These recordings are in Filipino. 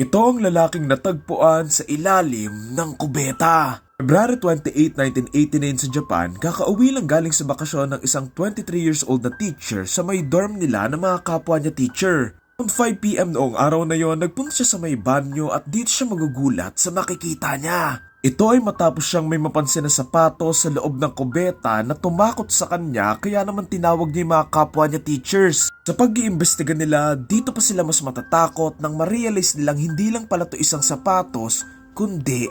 Ito ang lalaking natagpuan sa ilalim ng kubeta. February 28, 1989 sa Japan, kakauwi lang galing sa bakasyon ng isang 23 years old na teacher sa may dorm nila ng mga kapwa niya teacher. Around 5pm noong araw na yon, nagpunta siya sa may banyo at dito siya magugulat sa makikita niya. Ito ay matapos siyang may mapansin na sapatos sa loob ng kubeta na tumakot sa kanya kaya naman tinawag niya mga kapwa niya teachers. Sa pag-iimbestiga nila, dito pa sila mas matatakot nang ma-realize nilang hindi lang pala to isang sapatos, kundi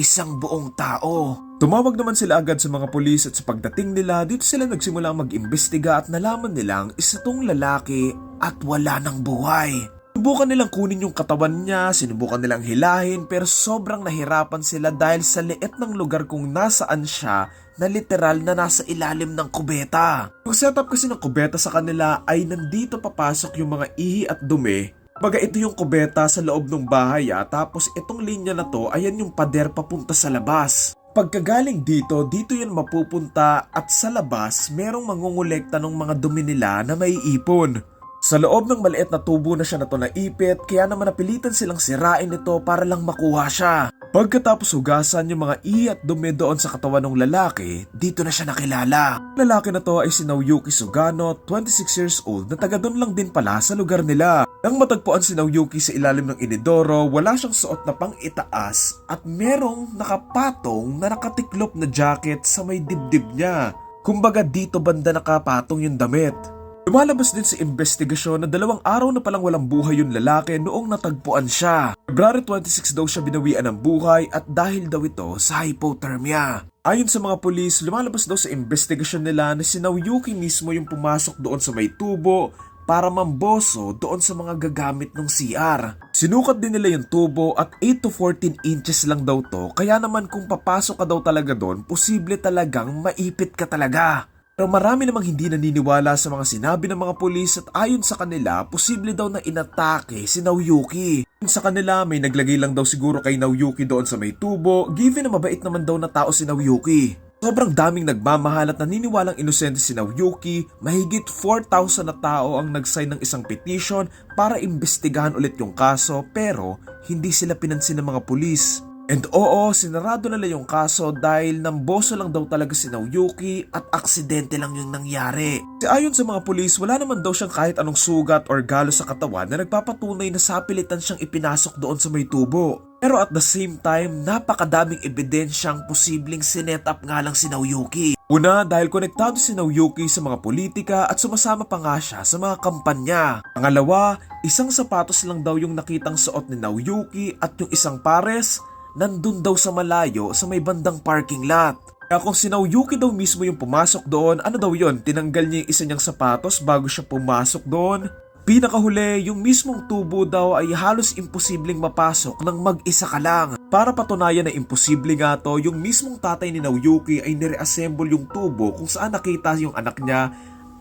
isang buong tao. Tumawag naman sila agad sa mga pulis at sa pagdating nila, dito sila nagsimulang mag-imbestiga at nalaman nilang isa tong lalaki at wala ng buhay. Sinubukan nilang kunin yung katawan niya, sinubukan nilang hilahin pero sobrang nahirapan sila dahil sa liit ng lugar kung nasaan siya na literal na nasa ilalim ng kubeta. Yung setup kasi ng kubeta sa kanila ay nandito papasok yung mga ihi at dumi Baga ito yung kubeta sa loob ng bahay ah, tapos itong linya na to ayan yung pader papunta sa labas. Pagkagaling dito, dito yun mapupunta at sa labas merong mangungulekta ng mga dumi nila na maiipon. Sa loob ng maliit na tubo na siya na to naipit kaya naman napilitan silang sirain ito para lang makuha siya. Pagkatapos hugasan yung mga ihi at dumi doon sa katawan ng lalaki, dito na siya nakilala. Lalaki na to ay si Naoyuki Sugano, 26 years old na taga doon lang din pala sa lugar nila. Nang matagpuan si Naoyuki sa ilalim ng inidoro, wala siyang suot na pang itaas at merong nakapatong na nakatiklop na jacket sa may dibdib niya. Kumbaga dito banda nakapatong yung damit. Lumalabas din sa investigasyon na dalawang araw na palang walang buhay yung lalaki noong natagpuan siya. February 26 daw siya binawian ng buhay at dahil daw ito sa hypothermia. Ayon sa mga pulis, lumalabas daw sa investigasyon nila na si Naoyuki mismo yung pumasok doon sa may tubo para mamboso doon sa mga gagamit ng CR. Sinukat din nila yung tubo at 8 to 14 inches lang daw to kaya naman kung papasok ka daw talaga doon, posible talagang maipit ka talaga. Pero marami namang hindi naniniwala sa mga sinabi ng mga pulis at ayon sa kanila, posible daw na inatake si Naoyuki. Sa kanila, may naglagay lang daw siguro kay Naoyuki doon sa may tubo, given na mabait naman daw na tao si Naoyuki. Sobrang daming nagmamahal at naniniwalang inosente si Naoyuki, mahigit 4,000 na tao ang nag-sign ng isang petition para imbestigahan ulit yung kaso pero hindi sila pinansin ng mga pulis. And oo, sinarado nila yung kaso dahil namboso lang daw talaga si Naoyuki at aksidente lang yung nangyari. Kasi ayon sa mga pulis, wala naman daw siyang kahit anong sugat or galo sa katawan na nagpapatunay na sapilitan siyang ipinasok doon sa may tubo. Pero at the same time, napakadaming ebidensyang posibleng sinet up nga lang si Naoyuki. Una, dahil konektado si Naoyuki sa mga politika at sumasama pa nga siya sa mga kampanya. Pangalawa, isang sapatos lang daw yung nakitang suot ni Naoyuki at yung isang pares nandun daw sa malayo sa may bandang parking lot. Kaya kung si Naoyuki daw mismo yung pumasok doon, ano daw yon? Tinanggal niya yung isa niyang sapatos bago siya pumasok doon? Pinakahuli, yung mismong tubo daw ay halos imposibleng mapasok ng mag-isa ka lang. Para patunayan na imposible nga to, yung mismong tatay ni Naoyuki ay nireassemble yung tubo kung saan nakita yung anak niya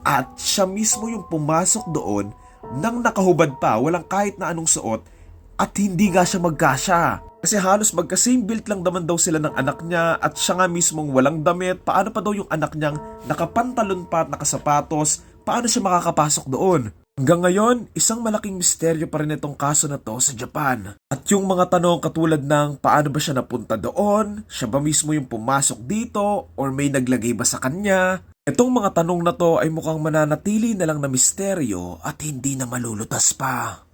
at siya mismo yung pumasok doon nang nakahubad pa, walang kahit na anong suot at hindi nga siya magkasya. Kasi halos magka-same build lang naman daw sila ng anak niya at siya nga mismong walang damit. Paano pa daw yung anak niyang nakapantalon pa at nakasapatos? Paano siya makakapasok doon? Hanggang ngayon, isang malaking misteryo pa rin itong kaso na to sa Japan. At yung mga tanong katulad ng paano ba siya napunta doon, siya ba mismo yung pumasok dito, or may naglagay ba sa kanya, Itong mga tanong na to ay mukhang mananatili na lang na misteryo at hindi na malulutas pa.